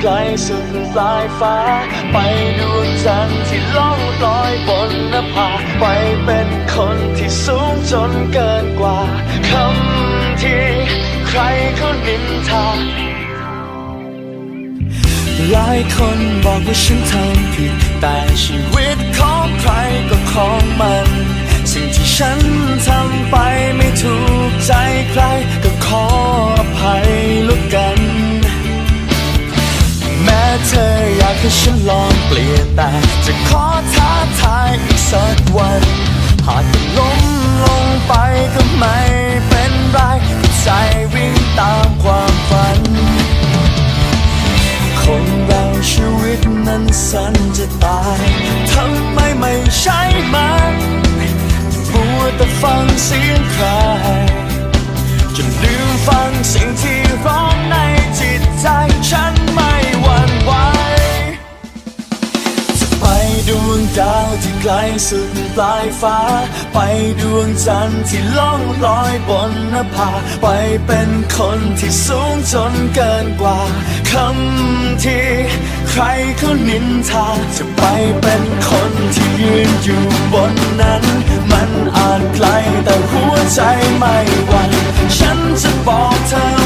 ไกลสุดสายฟ้า ไปดวงจันทร์ที่ล่องลอยบนนภาไปเป็นคนที่สูงจนเกินกว่า คำที่ใครเขานินทาหลายคนบอกว่าฉันทำผิด ออยากให้ฉันลองเปลี่ยนแต่จะขอท้าทายอีกสักวัน ดวงดาวที่ไกลสุดปลายฟ้า ไปดวงจันทร์ที่ล่องลอยบนนภา ไปเป็นคนที่สูงจนเกินกว่าคำที่ใครเขานินทา จะไปเป็นคนที่ยืนอยู่บนนั้น มันอาจไกลแต่หัวใจไม่หวั่นฉันจะบอกเธอ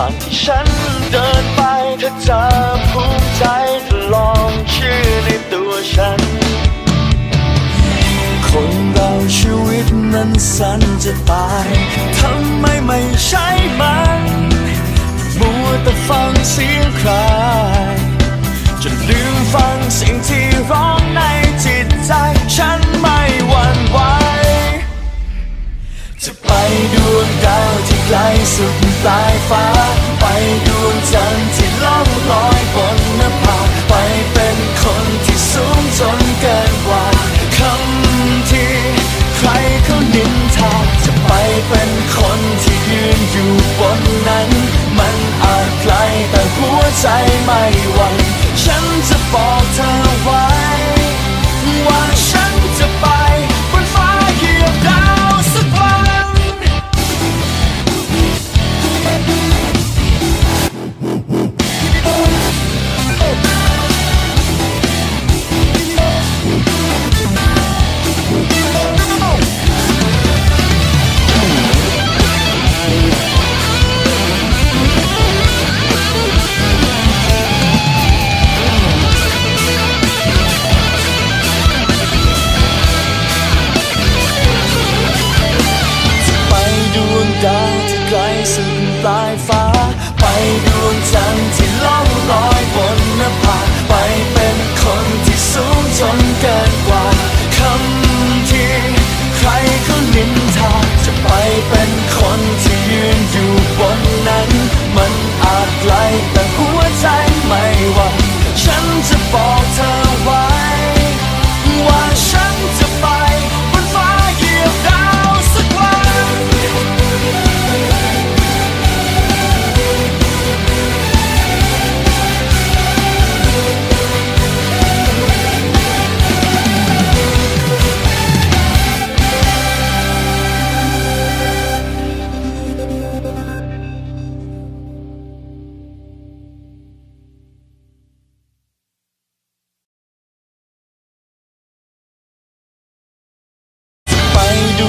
ทางที่ฉันเดินไปเธอจะภูมิใจถ้าลองเชื่อในตัวฉัน คนเราชีวิตนั้นสั้นจะตายทำไมไม่ใช่มันมัวแต่ฟังเสียงใครจนลืมฟังสิ่งที่ร้องในจิตใจฉันไม่หวั่นไหวจะไปดวงดาวที่ไกลสุด เ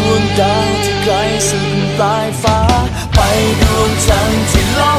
วงดาวที่ไกลสุดปลายฟ้า ไปดวงจันทร์ที่รอบ